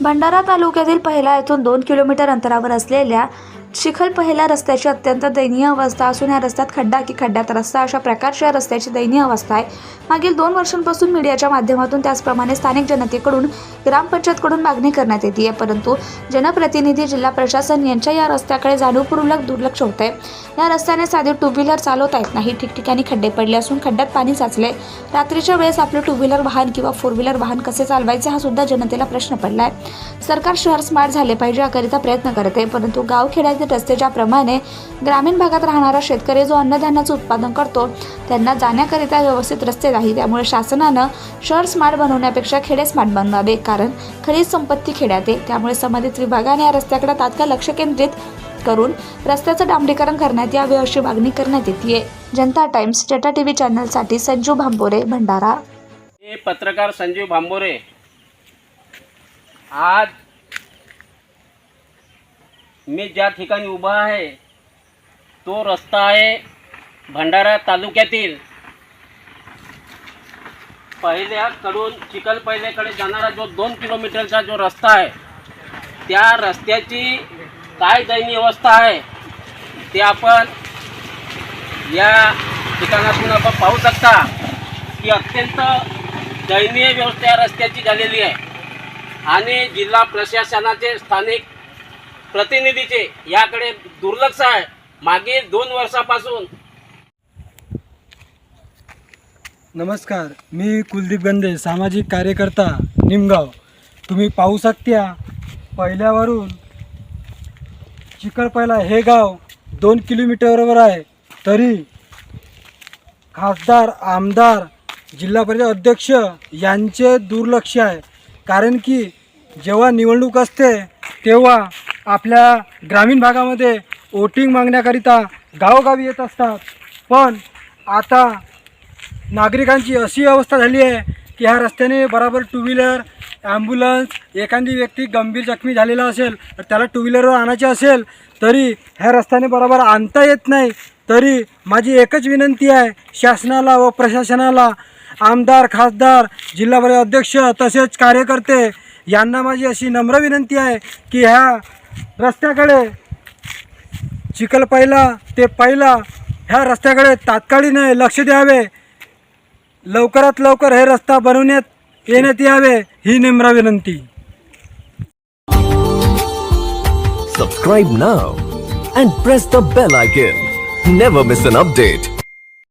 भंडारा तालुक्यातील पहिला येथून दोन किलोमीटर अंतरावर असलेल्या चिखल पहिल्या रस्त्याची अत्यंत दयनीय अवस्था असून या रस्त्यात खड्डा की खड्ड्यात रस्ता अशा प्रकारच्या रस्त्याची दयनीय अवस्था आहे. मागील दोन वर्षांपासून मीडियाच्या माध्यमातून त्याचप्रमाणे स्थानिक जनतेकडून ग्रामपंचायतकडून मागणी करण्यात येते आहे. परंतु जनप्रतिनिधी जिल्हा प्रशासन यांच्या या रस्त्याकडे जाणीवपूर्वक दुर्लक्ष होत आहे. या रस्त्याने साधे टू व्हीलर चालवता येत नाही. ठिकठिकाणी खड्डे पडले असून खड्ड्यात पाणी साचले. रात्रीच्या वेळेस आपलं टू व्हीलर वाहन किंवा फोर व्हीलर वाहन कसे चालवायचे हा सुद्धा जनतेला प्रश्न पडला आहे. सरकार शहर स्मार्ट झाले पाहिजे याकरिता प्रयत्न करत आहे. परंतु गावखेड्यात गावखेड्यातील रस्ते ज्याप्रमाणे ग्रामीण भागात राहणारा शेतकरी जो अन्नधान्याचं उत्पादन करतो त्यांना जाण्याकरिता व्यवस्थित रस्ते नाही. त्यामुळे शासनानं शहर स्मार्ट बनवण्यापेक्षा खेडे स्मार्ट बनवावे कारण खरीच संपत्ती खेड्यात आहे. त्यामुळे संबंधित विभागाने या रस्त्याकडे तात्काळ लक्ष केंद्रित करून रस्त्याचं डांबरीकरण करण्यात यावे अशी मागणी करण्यात येते. जनता टाइम्स टाटा टीव्ही चॅनलसाठी संजू भांबोरे भंडारा. हे पत्रकार संजीव भांबोरे आज मी ज्या ठिकाणी उभा आहे तो रस्ता आहे भंडारा तालुक्यातील. पहिल्याकडून चिखल पहिल्याकडे जाणारा जो दोन किलोमीटरचा जो रस्ता आहे त्या रस्त्याची काय दयनीय अवस्था आहे ते आपण या ठिकाणातून आपण पाहू शकता की अत्यंत दयनीय व्यवस्था या रस्त्याची झालेली आहे. आणि जिल्हा प्रशासनाचे स्थानिक प्रतिनिधीचे याकडे दुर्लक्ष आहे. मागील दोन वर्षापासून नमस्कार मी कुलदीप गंदे सामाजिक कार्यकर्ता निमगाव. तुम्ही पाहू शकता पहिल्यावरून चिकलपैला हे गाव दोन किलोमीटरवर आहे. तरी खासदार आमदार जिल्हा परिषद अध्यक्ष यांचे दुर्लक्ष आहे. कारण की जेव्हा निवडणूक असते तेव्हा आपल्या ग्रामीण भागामध्ये वोटिंग मागण्याकरिता गावोगावी येत असतात. पण आता नागरिकांची अशी अवस्था झाली आहे की ह्या रस्त्याने बराबर टू व्हीलर ॲम्ब्युलन्स एखादी व्यक्ती गंभीर जखमी झालेला असेल तर त्याला टू व्हीलरवर आणायचे असेल तरी ह्या रस्त्याने बरोबर आणता येत नाही. तरी माझी एकच विनंती आहे शासनाला व प्रशासनाला आमदार खासदार जिल्हा परिषद अध्यक्ष तसेच कार्यकर्ते यांना माझी अशी नम्र विनंती आहे की ह्या रस्त्याकडे. चिखल पहिला ते पहिला. ह्या रस्त्याकडे तात्काळीने लक्ष द्यावे. लवकरात लवकर हे रस्ता बनवण्यात येण्यात यावे ही निम्र विनंती. Subscribe now and press the bell icon never miss an update